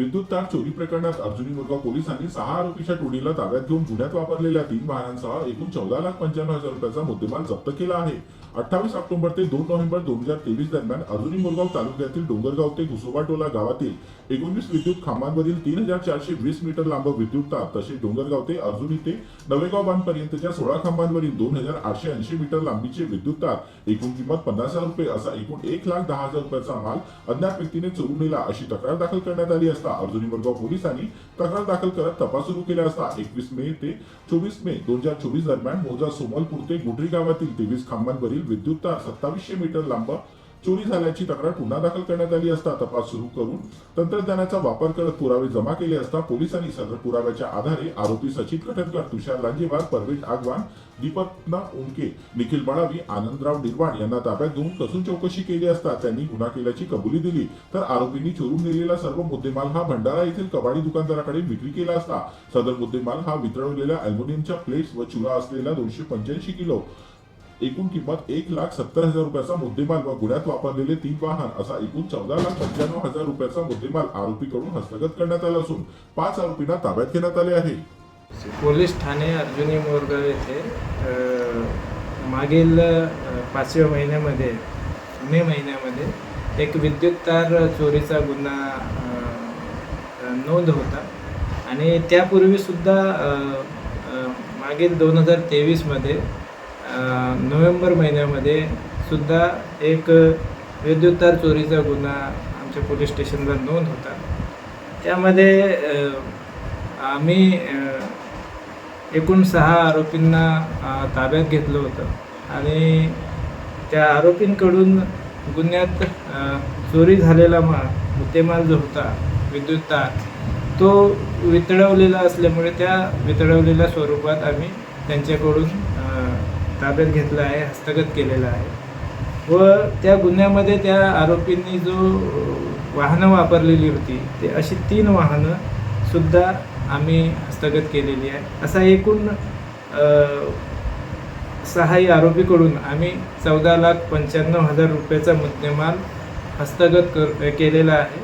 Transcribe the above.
विद्युत तार चोरी प्रकरणात अर्जुनी मुरगाव पोलिसांनी सहा आरोपीच्या टोळीला ताब्यात घेऊन गुन्ह्यात वापरलेल्या तीन वाहनांसह एकूण चौदा लाख पंच्याण्णव हजार रुपयाचा मुद्देमाल जप्त केला आहे. अठ्ठावीस ऑक्टोबर ते दोन नोव्हेंबर दोन हजार तेवीस दरम्यान अर्जुनी मुरगाव तालुक्यातील डोंगरगाव ते घुसोबाटोला गावातील एकोणवीस विद्युत खांबांवरील तीन हजार चारशे वीस मीटर लांब विद्युत तार तसेच डोंगरगाव ते अर्जुनी ते नवेगाव बांधपर्यंतच्या सोळा खांबांवरील दोन हजार आठशे ऐंशी मीटर लांबीचे विद्युत तार एकूण किंमत पन्नास हजार रुपये असा एकूण एक लाख दहा हजार रुपयाचा माल अज्ञात व्यक्तीने चोरून नेला अशी तक्रार दाखल करण्यात आली असता अर्जुनी वर्गाव पोलिसांनी तक्रार दाखल करत तपास सुरू केला असता. एकवीस मे ते चोवीस मे दोन हजार चोवीस दरम्यान मोजा सोमलपूर ते गुडरी गावातील तेवीस खांबांवरील विद्युत तार सत्तावीसशे मीटर लांब चोरी झाल्याची तक्रार पुन्हा दाखल करण्यात आली असता तपास सुरू करून तंत्रज्ञानाचा वापर करत पुरावे जमा केले असता पोलिसांनी सदर पुराव्याच्या आधारे आरोपी सचिन कटककर तुषार लांजेवार परवेश आगवान दीपकना उमके निखिल बळावी आनंदराव निर्वाण यांना ताब्यात घेऊन कसून चौकशी केली असता त्यांनी गुन्हा केल्याची कबुली दिली. तर आरोपींनी चोरून नेलेला सर्व मुद्देमाल हा भंडारा येथील कबाडी दुकानदाराकडे विक्री केला असता. सदर मुद्देमाल हा वितळवलेल्या अल्युमिनियमच्या प्लेट्स व चुरा असलेला दोनशे पंच्याऐंशी किलो. एकूण किंमत एक लाख सत्तर हजार रुपयाचा मुद्देमाल व गुन्ह्यात वापरलेले तीन वाहन असा एकूण चौदा लाख पंच्याण्णव हजार रुपयाचा मुद्देमाल आरोपीकडून हस्तगत करण्यात आला असून पाच आरोपींना ताब्यात घेण्यात आले आहे. पोलीस ठाणे अर्जुनी मोरगाव येथे मागील पाचव्या महिन्यामध्ये मे महिन्यामध्ये एक विद्युत तार चोरीचा गुन्हा नोंद होता. आणि त्यापूर्वीसुद्धा मागील दोन हजार तेवीसमध्ये नोव्हेंबर महिन्यामध्ये सुद्धा एक विद्युत तार चोरीचा गुन्हा आमच्या पोलीस स्टेशनला नोंद होता. त्यामध्ये आम्ही एकूण सहा आरोपींना ताब्यात घेतलं होतं. आणि त्या आरोपींकडून गुन्ह्यात चोरी झालेला माल मुद्देमाल जो होता विद्युत तार तो वितळवलेला असल्यामुळे त्या वितळवलेल्या स्वरूपात आम्ही त्यांच्याकडून ताब्यात घेतला आहे हस्तगत केलेला आहे. व त्या गुन्ह्यामध्ये त्या आरोपींनी जो वाहनं वापरलेली होती ते अशी तीन वाहनं सुद्धा आम्ही हस्तगत केलेली आहे. असा एकूण सहाही आरोपीकडून आम्ही चौदा लाख पंच्याण्णव हजार रुपयाचा मुद्देमाल हस्तगत कर केलेला आहे.